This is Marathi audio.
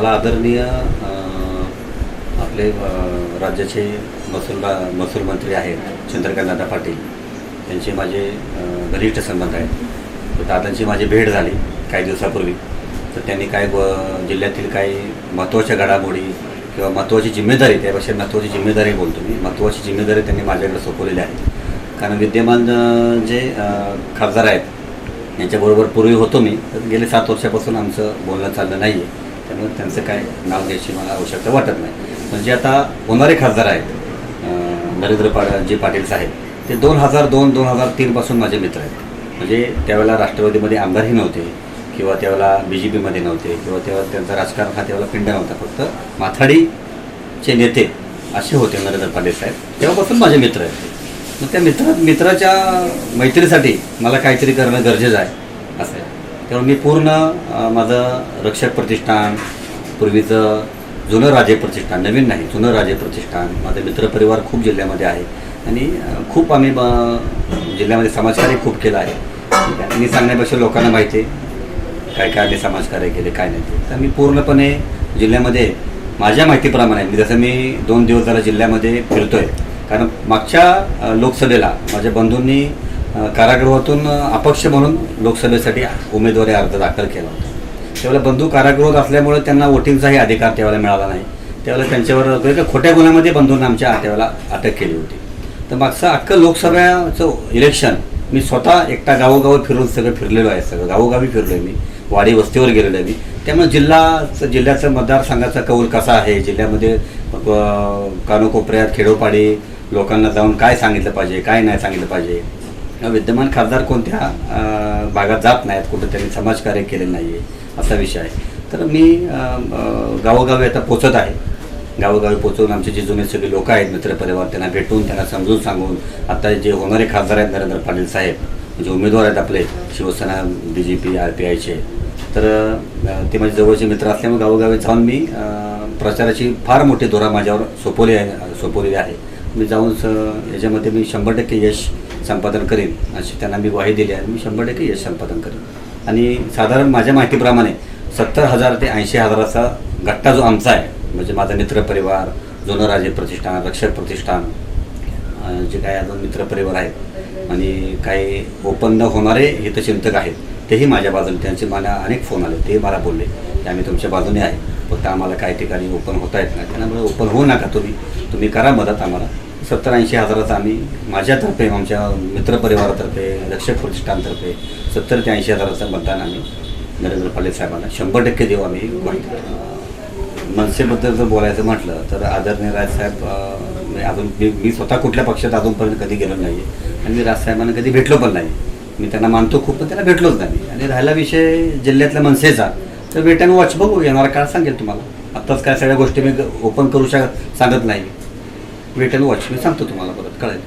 मला आदरणीय आपले राज्याचे महसूल महसूल मंत्री आहेत चंद्रकांतदादा पाटील. त्यांचे माझे घनिष्ठ संबंध आहेत. तर दादांची माझी भेट झाली काही दिवसापूर्वी. तर त्यांनी काय जिल्ह्यातील काही महत्त्वाच्या घडामोडी किंवा महत्त्वाची जिम्मेदारी त्यापेक्षा महत्त्वाची जिम्मेदारी बोलतो मी. महत्त्वाची जिम्मेदारी त्यांनी माझ्याकडे सोपवलेली आहे. कारण विद्यमान जे खासदार आहेत यांच्याबरोबर पूर्वी होतो मी. तर गेले सात वर्षापासून आमचं बोलणं चाललं नाही आहे त्यामुळे त्यांचं काय नाव घ्यायची मला आवश्यकता वाटत नाही. पण जे आता होणारे खासदार आहेत नरेंद्र पा जे पाटील साहेब ते दोन हजार दोन दोन हजार तीनपासून माझे मित्र आहेत. म्हणजे त्यावेळेला राष्ट्रवादीमध्ये आमदारही नव्हते किंवा त्यावेळेला बी जे पीमध्ये नव्हते किंवा तेव्हा त्यांचा राजकारण हा त्यावेळेला पिंड नव्हता. फक्त माथाडीचे नेते असे होते नरेंद्र पाटील साहेब. तेव्हापासून माझे मित्र आहेत. मग त्या मित्र मित्राच्या मैत्रीसाठी मला काहीतरी करणं गरजेचं आहे असं आहे. त्यामुळे मी पूर्ण माझं रक्षक प्रतिष्ठान पूर्वीचं जुनं राजे प्रतिष्ठान नवीन नाही जुनं राजे प्रतिष्ठान माझे मित्रपरिवार खूप जिल्ह्यामध्ये आहे. आणि खूप आम्ही जिल्ह्यामध्ये समाजकार्य खूप केलं आहे. मी सांगण्यापेक्षा लोकांना माहिती आहे काय काय आम्ही समाजकार्य केले काय नाही ते. तर मी पूर्णपणे जिल्ह्यामध्ये माझ्या माहितीप्रमाणे मी जसं मी दोन दिवस झाला जिल्ह्यामध्ये फिरतोय कारण मागच्या लोकसभेला माझ्या बंधूंनी कारागृहातून अपक्ष म्हणून लोकसभेसाठी उमेदवारी अर्ज दाखल केला होता. त्यावेळेला बंधू कारागृहात असल्यामुळे त्यांना वोटिंगचाही अधिकार त्यावेळेला मिळाला नाही. त्यावेळेला त्यांच्यावर म्हणजे खोट्या गुन्ह्यामध्ये बंधूंना आमच्या त्यावेळेला अटक केली होती. तर मागचं अख्खं लोकसभेचं इलेक्शन मी स्वतः एकटा गावोगावी फिरून सगळं फिरलेलो आहे सगळं गावोगावी फिरलो आहे मी. वाडी वस्तीवर गेलेलो आहे मी. त्यामुळे जिल्हा जिल्ह्याचं मतदारसंघाचा कौल कसा आहे? जिल्ह्यामध्ये कानोकोपऱ्यात खेडोपाडी लोकांना जाऊन काय सांगितलं पाहिजे काय नाही सांगितलं पाहिजे? विद्यमान खासदार कोणत्या भागात जात नाहीत कुठं त्यांनी समाजकार्य केलेलं नाही आहे असा विषय आहे. तर मी गावोगावी आता पोचत आहे. गावोगावी पोचवून आमचे जे जुने सगळे लोक आहेत मित्रपरिवार त्यांना भेटून त्यांना समजून सांगून आता जे होणारे खासदार आहेत नरेंद्र पाटील साहेब जे उमेदवार आहेत आपले Shiv Sena B J P R P आयचे तर ते माझे जवळचे मित्र असल्यामुळे गावोगावी जाऊन मी प्रचाराची फार मोठी धोरा माझ्यावर सोपवली आहे सोपवलेली आहे. मी जाऊन स- याच्यामध्ये मी शंभर टक्के यश संपादन करेन अशी त्यांना मी ग्वाही दिली आहे. मी शंभर टक्के यश संपादन करेन. आणि साधारण माझ्या माहितीप्रमाणे सत्तर हजार ते ऐंशी हजाराचा गट्टा जो आमचा आहे म्हणजे माझा मित्रपरिवार जुनं प्रतिष्ठान रक्षक प्रतिष्ठान जे काही अजून मित्रपरिवार आहेत आणि काही ओपन न होणारे हितचिंतक आहेत तेही माझ्या बाजूने त्यांचे मला अनेक फोन आले ते मला बोलले की आम्ही तुमच्या बाजूने आहे फक्त आम्हाला काही ठिकाणी ओपन होता येत नाही. त्यामुळे ओपन होऊ नका तुम्ही तुम्ही करा मदत आम्हाला. सत्तर ऐंशी हजाराचा आम्ही माझ्यातर्फे आमच्या मित्रपरिवारातर्फे रक्षक प्रतिष्ठानतर्फे सत्तर ते ऐंशी हजाराचं मतदान आम्ही नरेंद्र पाटील साहेबांना शंभर टक्के देऊ आम्ही. मनसेबद्दल जर बोलायचं म्हटलं तर आदरणीय राजसाहेब अजून मी मी स्वतः कुठल्या पक्षात अजूनपर्यंत कधी गेलो नाही आणि मी राजसाहेबांना कधी भेटलो पण नाही. मी त्यांना मानतो खूप पण त्याला भेटलोच नाही. आणि राहिला विषय जिल्ह्यातल्या मनसेचा तर वेट वॉच बघू येणारा काळ सांगेल तुम्हाला. आत्ताच काय सगळ्या गोष्टी मी ओपन करू शक सांगत नाही. वेट अँड वॉच मी सांगतो तुम्हाला परत. कळेल.